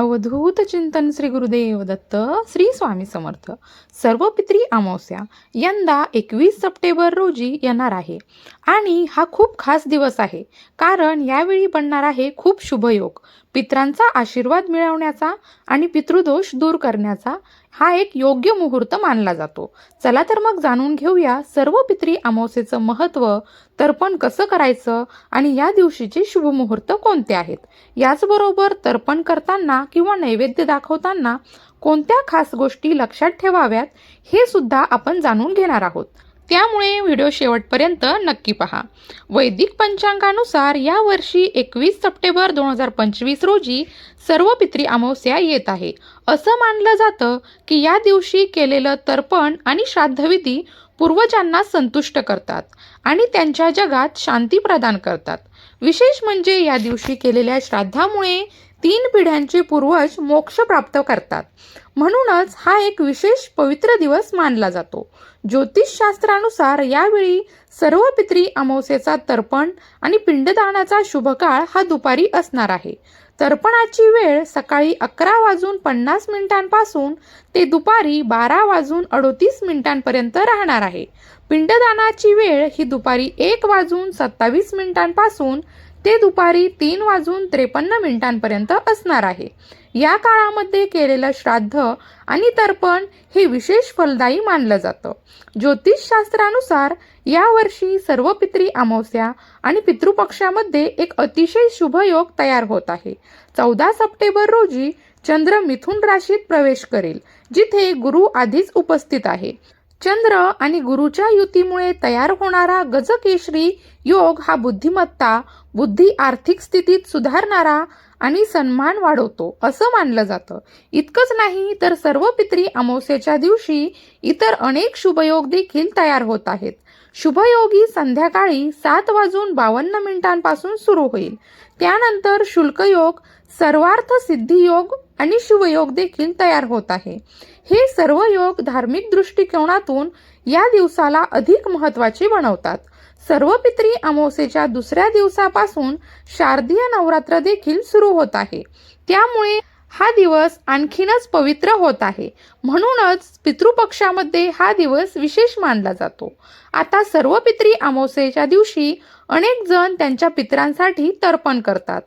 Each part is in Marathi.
अवधूत चिंतन श्री गुरुदेव दत्त श्री स्वामी समर्थ. सर्व पित्री अमावस्या. यंदा एकवीस सप्टेंबर रोजी येणार आहे. आणि हा खूप खास दिवस आहे. कारण यावेळी बनणार आहे खूप शुभयोग पित्रांचा आशीर्वाद मिळवण्याचा आणि पितृदोष दूर करण्याचा. हा एक योग्य मुहूर्त मानला जातो. चला तर मग जाणून घेऊया सर्व पित्री अमावस्येचं महत्त्व तर्पण कसं करायचं आणि या दिवशीचे शुभमुहूर्त कोणते आहेत? याचबरोबर तर्पण करताना किंवा नैवेद्य दाखवताना कोणत्या खास गोष्टी लक्षात ठेवाव्यात हे सुद्धा आपण जाणून घेणार आहोत. त्यामुळे व्हिडिओ शेवटपर्यंत नक्की पहा. वैदिक पंचांगानुसार या वर्षी एकवीस सप्टेंबर दोन हजार पंचवीस रोजी सर्व पित्री अमावस्या येत आहे. असं मानलं जातं की या दिवशी केलेलं तर्पण आणि श्राद्धविधी पूर्वजांना संतुष्ट करतात आणि त्यांच्या जगात शांती प्रदान करतात. विशेष म्हणजे या दिवशी केलेल्या श्राद्धामुळे तीन पिढ्यांचे पूर्वज मोक्ष प्राप्त करतात. म्हणूनच हा एक विशेष पवित्र दिवस मानला जातो. ज्योतिषशास्त्रानुसार यावेळी सर्व पित्री अमावस्येचा तर्पण आणि पिंडदानाचा शुभकाळ हा दुपारी असणार आहे. तर्पणाची वेळ सकाळी अकरा वाजून पन्नास मिनिटांपासून ते दुपारी बारा वाजून अडोतीस मिनिटांपर्यंत राहणार आहे. पिंडदानाची वेळ ही दुपारी एक वाजून सत्तावीस मिनिटांपासून ते दुपारी तीन वाजून त्रेपन्न मिनिटांपर्यंत असणार आहे. या काळामध्ये केलेलं श्राद्ध आणि तर्पण हे विशेष फलदायी मानलं जातं. ज्योतिषशास्त्रानुसार यावर्षी सर्व पित्री अमावस्या आणि पितृपक्षामध्ये एक अतिशय शुभ योग तयार होत आहे. चौदा सप्टेंबर रोजी चंद्र मिथुन राशीत प्रवेश करेल जिथे गुरु आधीच उपस्थित आहे. चंद्र आणि गुरुच्या युतीमुळे तयार होणारा गजकेशरी योग हा बुद्धिमत्ता बुद्धी आर्थिक स्थितीत सुधारणारा आणि सन्मान वाढवतो असं मानलं जातं. इतकंच नाही तर सर्व पित्री अमावस्येच्या दिवशी इतर अनेक शुभयोग देखील तयार होत आहेत. शुभयोगी संध्याकाळी सात वाजून बावन्न मिनिटांपासून सुरू होईल. त्यानंतर शुल्कयोग सर्वार्थ सिद्धी योग आणि शुभयोग देखील तयार होत आहे. हे सर्व योग धार्मिक दृष्टिकोनातून या दिवसाला अधिक महत्त्वाचे बनवतात. सर्व पित्री अमावस्येच्या दुसऱ्या दिवसापासून शारदीय नवरात्र देखील सुरू होत आहे. त्यामुळे हा दिवस आणखीनच पवित्र होत आहे. म्हणूनच पितृपक्षामध्ये हा दिवस विशेष मानला जातो. आता सर्व पित्री अमावस्येच्या दिवशी अनेक जण त्यांच्या पितरांसाठी तर्पण करतात.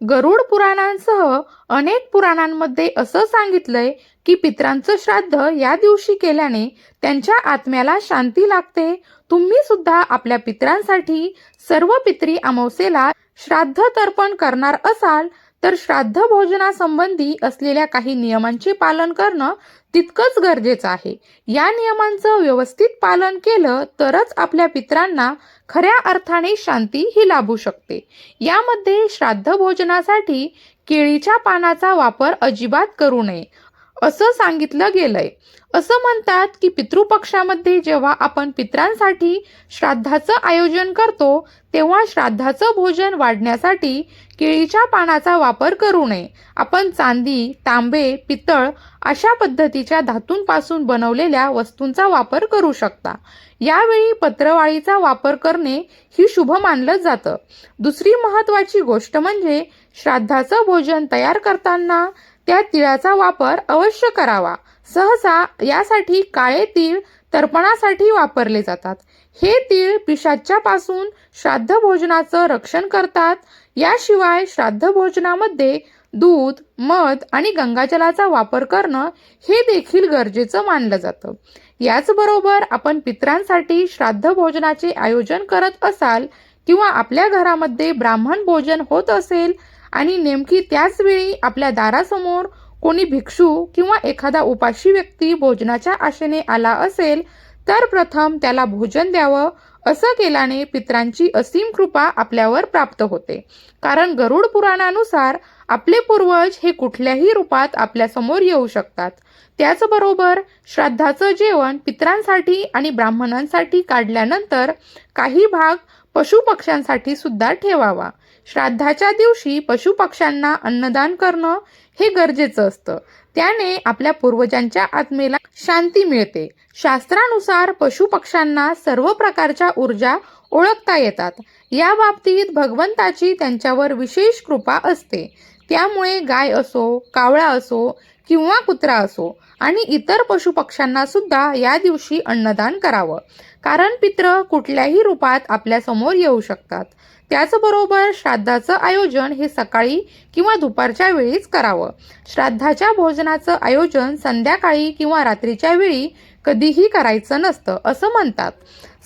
गरुड पुराणांसह अनेक पुराणांमध्ये असं सांगितलंय की पित्रांचं श्राद्ध या दिवशी केल्याने त्यांच्या आत्म्याला शांती लागते. तुम्ही सुद्धा आपल्या पित्रांसाठी सर्व पित्री अमावस्येला श्राद्ध तर्पण करणार असाल तर श्राद्ध भोजनासंबंधी असलेल्या काही नियमांचे पालन करणं तितकंच गरजेचं आहे. या नियमांचं व्यवस्थित पालन केलं तरच आपल्या पित्रांना खऱ्या अर्थाने शांती ही लाभू शकते. यामध्ये श्राद्ध भोजनासाठी केळीच्या पानाचा वापर अजिबात करू नये. असं सांगितलं गेलंय. असं म्हणतात की पितृपक्षामध्ये जेव्हा आपण पित्रांसाठी श्राद्धाचं आयोजन करतो तेव्हा श्राद्धाचं भोजन वाढण्यासाठी केळीच्या पानाचा वापर करू नये. आपण चांदी तांबे पितळ अशा पद्धतीच्या धातूंपासून बनवलेल्या वस्तूंचा वापर करू शकता. यावेळी पत्रवाळीचा वापर करणे ही शुभ मानलं जातं. दुसरी महत्त्वाची गोष्ट म्हणजे श्राद्धाचं भोजन तयार करताना त्या तिळाचा वापर अवश्य करावा. सहसा यासाठी काळे तीळ तर्पणासाठी वापरले जातात. हे तीळ पिशाच्यापासून श्राद्ध भोजनाचं रक्षण करतात. याशिवाय श्राद्ध भोजनामध्ये दूध मध आणि गंगाजलाचा वापर करणं हे देखील गरजेचं मानलं जातं. याचबरोबर आपण पित्रांसाठी श्राद्ध भोजनाचे आयोजन करत असाल किंवा आपल्या घरामध्ये ब्राह्मण भोजन होत असेल आणि नेमकी त्याच वेळी आपल्या दारासमोर कोणी भिक्षू किंवा एखादा उपाशी व्यक्ती भोजनाच्या आशेने आला असेल तर प्रथम त्याला भोजन द्यावं. असं केल्याने पित्रांची असीम कृपा आपल्यावर प्राप्त होते. कारण गरुड पुराणानुसार आपले पूर्वज हे कुठल्याही रूपात आपल्यासमोर येऊ शकतात. त्याचबरोबर श्राद्धाचं जेवण पित्रांसाठी आणि ब्राह्मणांसाठी काढल्यानंतर काही भाग पशुपक्ष्यांसाठी सुद्धा ठेवावा. श्राद्धाच्या दिवशी पशुपक्ष्यांना अन्नदान करणं हे गरजेचं असतं. त्याने आपल्या पूर्वजांच्या आत्मेला शांती मिळते. शास्त्रानुसार पशुपक्ष्यांना सर्व प्रकारच्या ऊर्जा ओळखता येतात. या बाबतीत भगवंताची त्यांच्यावर विशेष कृपा असते. त्यामुळे गाय असो कावळा असो किंवा कुत्रा असो आणि इतर पशुपक्ष्यांना सुद्धा या दिवशी अन्नदान करावं. कारण पित्र कुठल्याही रूपात आपल्यासमोर येऊ शकतात. त्याचबरोबर श्राद्धाचं आयोजन हे सकाळी किंवा दुपारच्या वेळीच करावं. श्राद्धाच्या भोजनाचं आयोजन संध्याकाळी किंवा रात्रीच्या वेळी कधीही करायचं नसतं असं म्हणतात.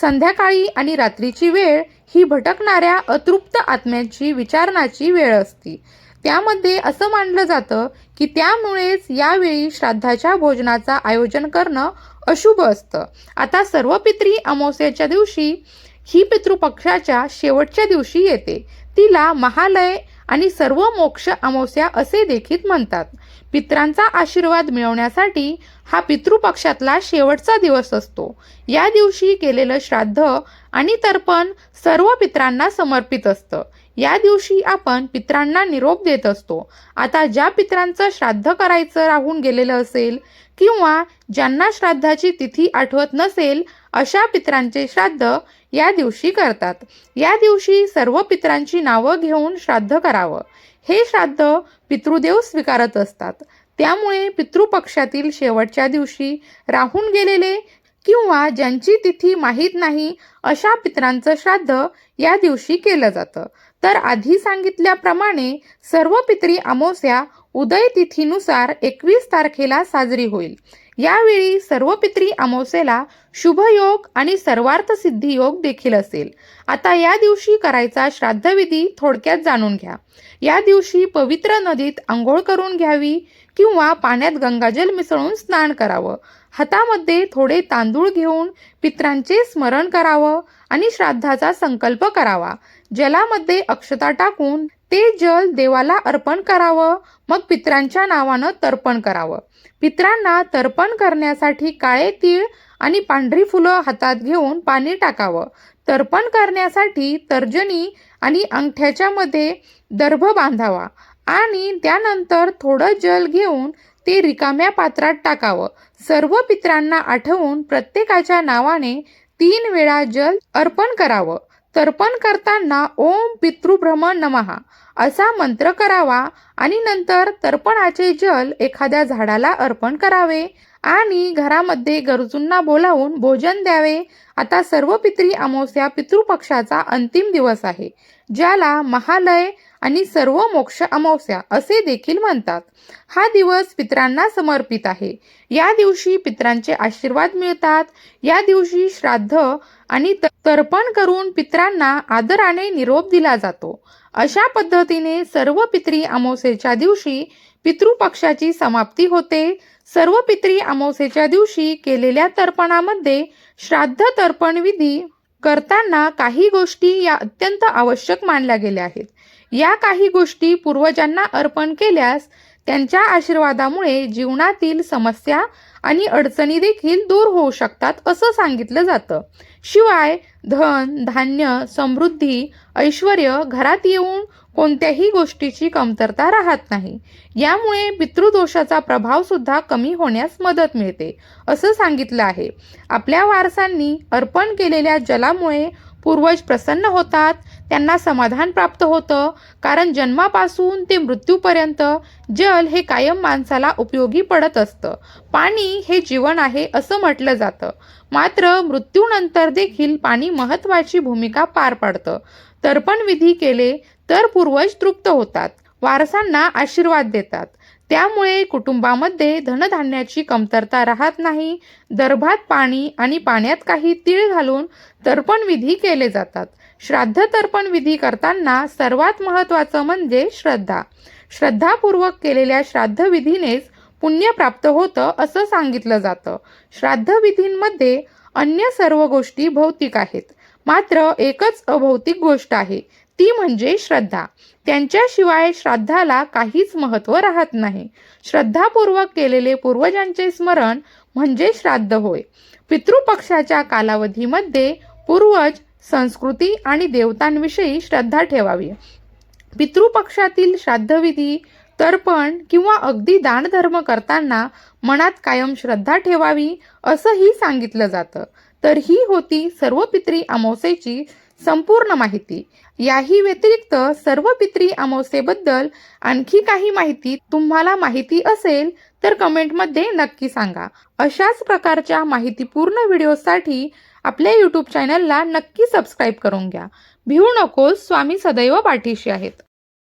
संध्याकाळी आणि रात्रीची वेळ ही भटकणाऱ्या अतृप्त आत्म्यांची विचारणाची वेळ असती. त्यामध्ये असं मानलं जातं की त्यामुळेच यावेळी श्राद्धाच्या भोजनाचं आयोजन करणं अशुभ असतं. आता सर्व पित्री अमावस्याच्या दिवशी ही पितृपक्षाच्या शेवटच्या दिवशी येते. तिला महालय आणि सर्व मोक्ष अमावस्या असे देखील म्हणतात. पित्रांचा आशीर्वाद मिळवण्यासाठी हा पितृपक्षातला शेवटचा दिवस असतो. या दिवशी केलेलं श्राद्ध आणि तर्पण सर्व पित्रांना समर्पित असतं. या दिवशी आपण पित्रांना निरोप देत असतो. आता ज्या पित्रांचं श्राद्ध करायचं राहून गेलेलं असेल किंवा ज्यांना श्राद्धाची तिथी आठवत नसेल अशा पित्रांचे श्राद्ध या दिवशी करतात. या दिवशी सर्व पित्रांची नावं घेऊन श्राद्ध करावं. हे श्राद्ध पितृदेव स्वीकारत असतात. त्यामुळे पितृपक्षातील शेवटच्या दिवशी राहून गेलेले किंवा ज्यांची तिथी माहीत नाही अशा पित्रांचं श्राद्ध या दिवशी केलं जातं. तर आधी सांगितल्याप्रमाणे सर्व पित्री अमावस्या उदय तिथीनुसार एकवीस तारखेला साजरी होईल. यावेळी सर्व पित्री अमावस्येला शुभयोग आणि सर्वार्थ सिद्धी योग देखील असेल. आता या दिवशी करायचा श्राद्धविधी थोडक्यात जाणून घ्या. या दिवशी पवित्र नदीत आंघोळ करून घ्यावी किंवा पाण्यात गंगाजल मिसळून स्नान करावं. हातामध्ये थोडे तांदूळ घेऊन पित्रांचे स्मरण करावं आणि श्राद्धाचा संकल्प करावा. जलामध्ये अक्षता टाकून ते जल देवाला अर्पण करावं मग पित्रांच्या नावानं तर्पण करावं. पित्रांना तर्पण करण्यासाठी काळे तीळ आणि पांढरी फुलं हातात घेऊन पाणी टाकावं. तर्पण करण्यासाठी तर्जनी आणि अंगठ्याच्या मध्ये दर्भ बांधावा आणि त्यानंतर थोडं जल घेऊन ते रिकाम्या पात्रात टाकावं. सर्व पित्रांना आठवून प्रत्येकाच्या नावाने तीन वेळा जल अर्पण करावं. तर्पण करताना ओम पितृभ्रम नमहा. असा मंत्र करावा आणि नंतर तर्पणाचे जल एखाद्या झाडाला अर्पण करावे. आणि घरामध्ये गरजूंना बोलावून भोजन द्यावे. आता सर्व पित्री अमावस्या पितृपक्षाचा अंतिम दिवस आहे. ज्याला महालय आणि सर्व मोक्ष अमावस्या असे देखील म्हणतात. हा दिवस पित्रांना समर्पित आहे. या दिवशी पित्रांचे आशीर्वाद मिळतात. या दिवशी श्राद्ध आणि त- तर्पण करून पित्रांना आदराने निरोप दिला जातो. अशा पद्धतीने सर्व पित्री अमावस्येच्या दिवशी पितृपक्षाची समाप्ती होते. सर्व पित्री अमावस्येच्या दिवशी केलेल्या तर्पणामध्ये श्राद्ध तर्पण विधी करताना काही गोष्टी या अत्यंत आवश्यक मानल्या गेल्या आहेत. या काही गोष्टी पूर्वजांना अर्पण केल्यास त्यांच्या आशीर्वादामुळे जीवनातील समस्या आणि अडचणी देखील दूर होऊ शकतात असं सांगितलं जातं. शिवाय धन धान्य समृद्धी ऐश्वर घरात येऊन कोणत्याही गोष्टीची कमतरता राहत नाही. यामुळे पितृदोषाचा प्रभाव सुद्धा कमी होण्यास मदत मिळते असं सांगितलं आहे. आपल्या वारसांनी अर्पण केलेल्या जलामुळे पूर्वज प्रसन्न होतात त्यांना समाधान प्राप्त होतं. कारण जन्मापासून ते मृत्यूपर्यंत जल हे कायम माणसाला उपयोगी पडत असतं. पाणी हे जीवन आहे असं म्हटलं जातं. मात्र मृत्यूनंतर देखील पाणी महत्त्वाची भूमिका पार पाडतं. तर्पण विधी केले तर पूर्वज तृप्त होतात. वारसांना आशीर्वाद देतात. त्यामुळे कुटुंबामध्ये धनधान्याची कमतरता राहत नाही. दर्भात पाणी आणि पाण्यात काही तीळ घालून तर्पण विधी केले जातात. श्राद्ध तर्पण विधी करताना सर्वात महत्त्वाचं म्हणजे श्रद्धा. श्रद्धापूर्वक केलेल्या श्राद्ध विधीनेच पुण्य प्राप्त होतं असं सांगितलं जातं. श्राद्ध विधींमध्ये अन्य सर्व गोष्टी भौतिक आहेत. मात्र एकच अभौतिक गोष्ट आहे ती म्हणजे श्रद्धा. त्यांच्याशिवाय श्राद्धाला काहीच महत्त्व राहत नाही. श्रद्धापूर्वक केलेले पूर्वजांचे स्मरण म्हणजे श्राद्ध होय. पितृपक्षाच्या कालावधीमध्ये पूर्वज संस्कृती आणि देवतांविषयी श्रद्धा ठेवावी. पितृपक्षातील श्राद्धविधी तर्पण किंवा अगदी दानधर्म करताना मनात कायम श्रद्धा ठेवावी असंही सांगितलं जातं. तर ही होती सर्व पित्री अमावस्येची संपूर्ण माहिती. याही व्यतिरिक्त सर्व पित्री अमावस्येबद्दल आणखी काही माहिती तुम्हाला माहिती असेल तर कमेंटमध्ये नक्की सांगा. अशाच प्रकारच्या माहितीपूर्ण व्हिडिओसाठी आपल्या यूट्यूब चॅनलला नक्की सबस्क्राईब करून घ्या. भिवू नकोस स्वामी सदैव पाठीशी आहेत.